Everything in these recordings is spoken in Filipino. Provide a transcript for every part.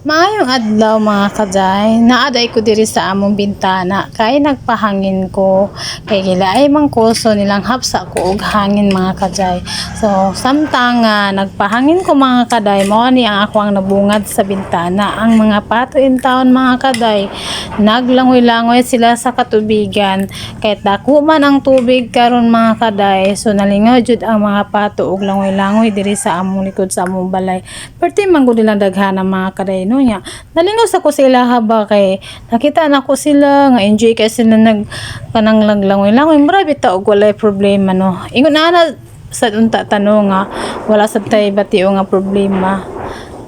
Maayong adlaw mga kaday, naaday ko diri sa among bintana kay nagpahangin ko kay gilaay mang kurso nilang hapsa ko og hangin mga kaday. So samtang nga nagpahangin ko mga kaday mao ni ang ako ang nabungad sa bintana. Ang mga pato in taon mga kaday naglangoy-langoy sila sa katubigan kay dako man ang tubig karon mga kaday. So nalingaw jud ang mga pato og langoy-langoy diri sa among likod sa among balay. Perti man gud nilang daghan mga kaday no nya. Nalingaw sa ko sila haba kay nakita na ko sila nga enjoy kay sila nag kanang langlangoy-langoy. Marabi ta og walay problema no. Ingon na sa unta tanong nga wala sa tay batio nga problema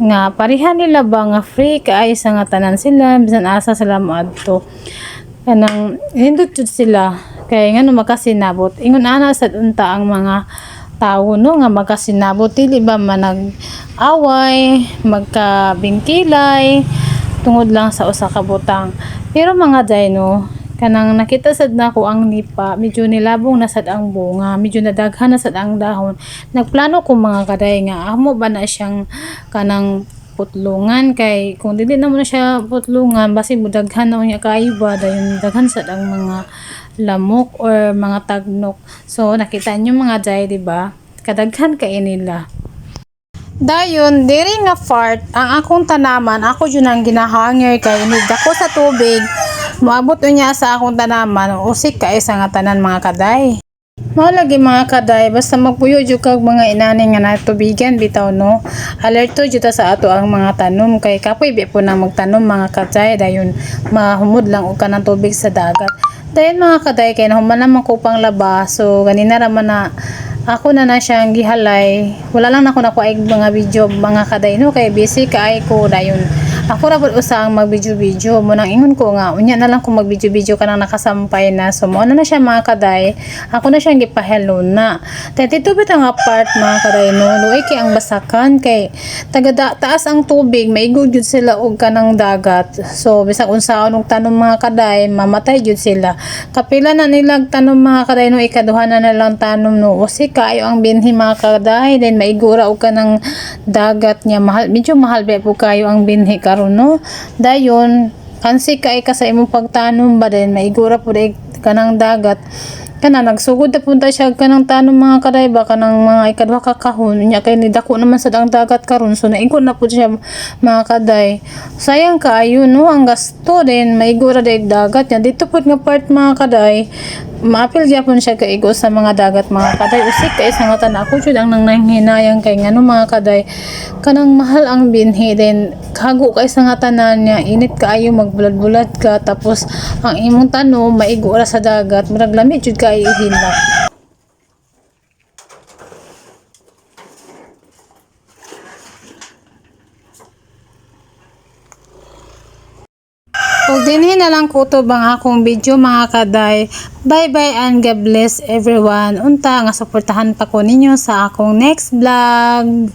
nga parihan nila ba nga free kaay sa nga tanan sila bisan asa sila moadto kanang hindot sila kay ngano makasinabot ingon ana sa unta ang mga tao no nga makasinabot dili ba manag away magkabingkilay tungod lang sa usa ka butang. Pero mga dino kanang nakita sad nako ang nipa medyo nilabong na sad ang bunga medyo nadaghan na sad ang dahon. Nagplano ko mga kaday nga amo ba na siyang kanang putlungan kay kung dili na mo na siya putlungan basi budaghan na unya kaayo ba dayon daghan sad ang mga lamok or mga tagnok so nakita nyo mga jay di ba kadaghan kay nila Dayon, diri nga fart, ang akong tanaman, ako yun ang ginahanger kay inig ako sa tubig. Maabot niya sa akong tanaman, usik ka isa nga tanan mga kaday. Mao lagi mga kaday, basta magpuyo jud kag mga inani nga natubigan bitaw no. Alerto jud sa ato ang mga tanom kay kapoy bi po na magtanom mga kaday dayon mahumod lang og kanang tubig sa dagat. Dayon mga kaday kay nahuman naman ko pang laba so ganina ra man na ako na na siyang gihalay. Wala lang ako nakuha mga video mga kaday no kay busy kaay ko dayon. Ako ra pud usang mag-video-video mo nang ingon ko nga unya na lang kung mag-video-video ka nang nakasampay na so mo na na siya mga kaday. Ako na siyang gipa-hello na. Tentito bit ang part mga kaday no. Luoy kay ang basakan kay taga da- taas ang tubig maigod jud sila og kanang dagat. So bisag unsaon og tanom mga kaday mamatay jud sila. Kapila na nilag tanom mga kaday no ikaduha na na lang tanom no. Usi kayo ang binhi mga kaday then maigura og kanang dagat niya mahal medyo mahal ba po kayo ang binhi karon no. Dayon kansi kay ka sa imong pagtanom ba din? Maigura day kanang dagat. Kana nagsugod na punta siya kanang tanom mga kaday ba? Kanang mga ikadwa ka kahon. Nya kay ni dako naman sa ang dagat karon. So naingkon na po siya mga kaday. Sayang kaayo no? Ang gasto din. Maigura day dagat nya dito po nga part mga kaday maapil gyapon siya kaigo sa mga dagat mga kaday. Usik kay sa nga tanan ako jud ang nang nanghinayang kay ngano mga kaday. Kanang mahal ang binhi din kago kay sa nga tanan niya init kaayo magbulad-bulad ka. Tapos ang imong tanom maigo ra sa dagat murag lami jud kay ihilak Ug dinhi na lang kutob ang akong video mga kaday. Bye bye and God bless everyone. Unta nga suportahan pa ko ninyo sa akong next vlog.